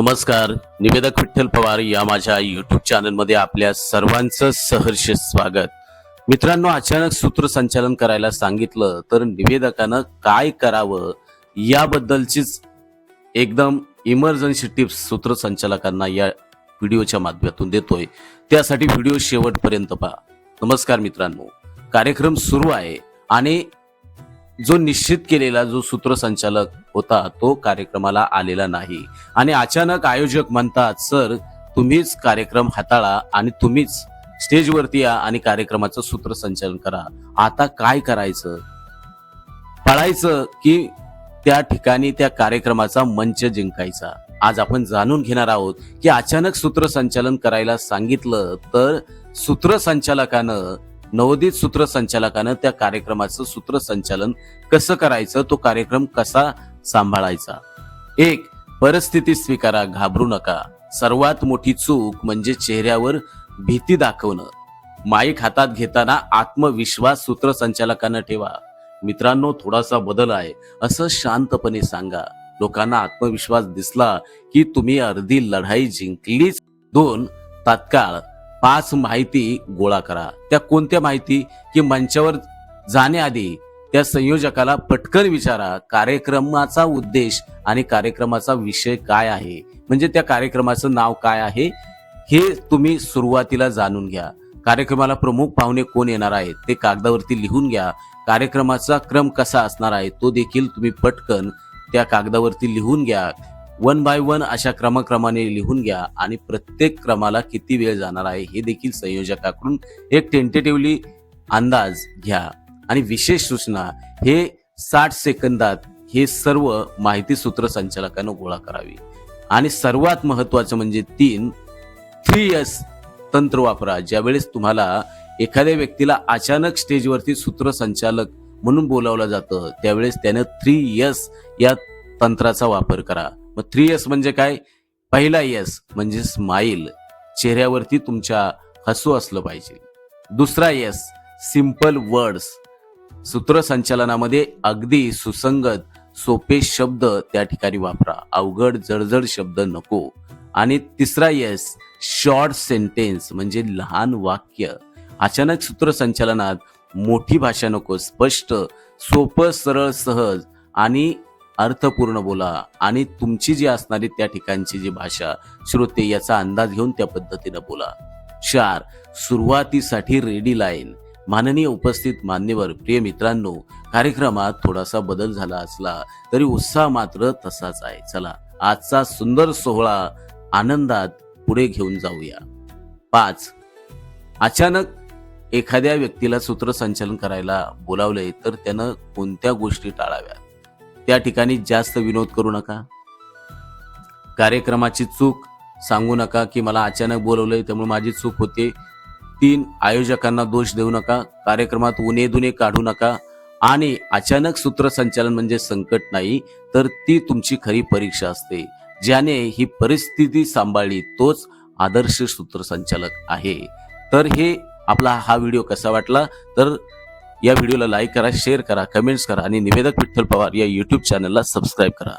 नमस्कार निवेदक विठ्ठल पवार या माझ्या युट्यूब चॅनलमध्ये आपल्या सर्वांचं सहर्ष स्वागत. मित्रांनो अचानक सूत्रसंचालन करायला सांगितलं तर निवेदकानं काय करावं याबद्दलचीच एकदम इमर्जन्सी टिप्स सूत्रसंचालकांना या व्हिडिओच्या माध्यमातून देतोय. त्यासाठी व्हिडिओ शेवटपर्यंत पहा. नमस्कार मित्रांनो कार्यक्रम सुरू आहे आणि जो निश्चित केलेला जो सूत्रसंचालक होता तो कार्यक्रमाला आलेला नाही. आणि अचानक आयोजक म्हणतात सर तुम्हीच कार्यक्रम हाताळा आणि तुम्हीच स्टेजवरती या आणि कार्यक्रमाचं सूत्रसंचालन करा. आता काय करायचं? पळायचं की त्या ठिकाणी त्या कार्यक्रमाचा मंच जिंकायचा. आज आपण जाणून घेणार आहोत की अचानक सूत्रसंचालन करायला सांगितलं तर सूत्रसंचालकानं नवोदित सूत्रसंचालकानं त्या कार्यक्रमाचं सूत्रसंचालन कसं करायचं तो कार्यक्रम कसा सांभाळायचा? एक परिस्थिती स्वीकारा घाबरू नका. सर्वात मोठी चूक म्हणजे चेहऱ्यावर भीती दाखवणं. माईक हातात घेताना आत्मविश्वास सूत्रसंचालकानं ठेवा. मित्रांनो थोडासा बदल आहे. असं शांतपणे सांगा. लोकांना आत्मविश्वास दिसला की तुम्ही अर्धी लढाई जिंकलीच. दोन तात्काळ. पाच माहिती गोळा करा. त्या कोणत्या माहिती? की मंचावर जाण्याआधी त्या संयोजकाला पटकन विचारा कार्यक्रमाचा उद्देश आणि कार्यक्रमाचा विषय काय आहे? म्हणजे त्या कार्यक्रमाचं नाव काय आहे? हे तुम्ही सुरुवातीला जाणून घ्या. कार्यक्रमाला प्रमुख पाहुणे कोण येणार आहेत? ते कागदावरती लिहून घ्या. कार्यक्रमाचा क्रम कसा असणार आहे? तो देखील तुम्ही पटकन त्या कागदावरती लिहून घ्या. वन बाय वन अशा क्रमक्रमाने लिहून घ्या आणि प्रत्येक क्रमाला किती वेळ जाणार आहे हे देखील संयोजकाकडून एक टेंटेटिव्हली अंदाज घ्या. आणि विशेष सूचना हे साठ सेकंदात हे सर्व माहिती सूत्रसंचालकानं गोळा करावी. आणि सर्वात महत्वाचं म्हणजे तीन थ्री एस तंत्र वापरा. ज्यावेळेस तुम्हाला एखाद्या व्यक्तीला अचानक स्टेजवरती सूत्रसंचालक म्हणून बोलावलं जातं त्यावेळेस त्यानं थ्री एस या तंत्राचा वापर करा. मग थ्री एस म्हणजे काय? पहिला यस म्हणजे स्माईल चेहऱ्यावरती तुमच्या हसू असलं पाहिजे. दुसरा यस सिंपल वर्ड्स सूत्रसंचालनामध्ये अगदी सुसंगत सोपे शब्द त्या ठिकाणी वापरा. अवघड जडजड शब्द नको. आणि तिसरा यस शॉर्ट सेंटेन्स म्हणजे लहान वाक्य. अचानक सूत्रसंचालनात मोठी भाषा नको स्पष्ट सोपं सरळ सहज आणि अर्थपूर्ण बोला आणि तुमची जी असणारी त्या ठिकाणची जी भाषा श्रोते याचा अंदाज घेऊन त्या पद्धतीनं बोला. चार सुरुवातीसाठी रेडी लाईन माननीय उपस्थित मान्यवर प्रिय मित्रांनो कार्यक्रमात थोडासा बदल झाला असला तरी उत्साह मात्र तसाच आहे. चला आजचा सुंदर सोहळा आनंदात पुढे घेऊन जाऊया. पाच अचानक एखाद्या व्यक्तीला सूत्रसंचालन करायला बोलावले तर त्यानं कोणत्या गोष्टी टाळाव्यात? त्या ठिकाणी जास्त विनोद करू नका. कार्यक्रमाची चूक सांगू नका की मला अचानक बोलवलंय त्यामुळे माझी चूक होते. तीन आयोजकांना दोष देऊ नका कार्यक्रमात उणे दुने काढू नका आणि अचानक सूत्रसंचालन म्हणजे संकट नाही तर ती तुमची खरी परीक्षा असते. ज्याने ही परिस्थिती सांभाळली तोच आदर्श सूत्रसंचालक आहे. तर हे आपला हा व्हिडिओ कसा वाटला? तर या व्हिडिओला लाईक करा शेअर करा कमेंट्स करा आणि निवेदक विठ्ठल पवार या यूट्यूब चॅनलला सबस्क्राईब करा.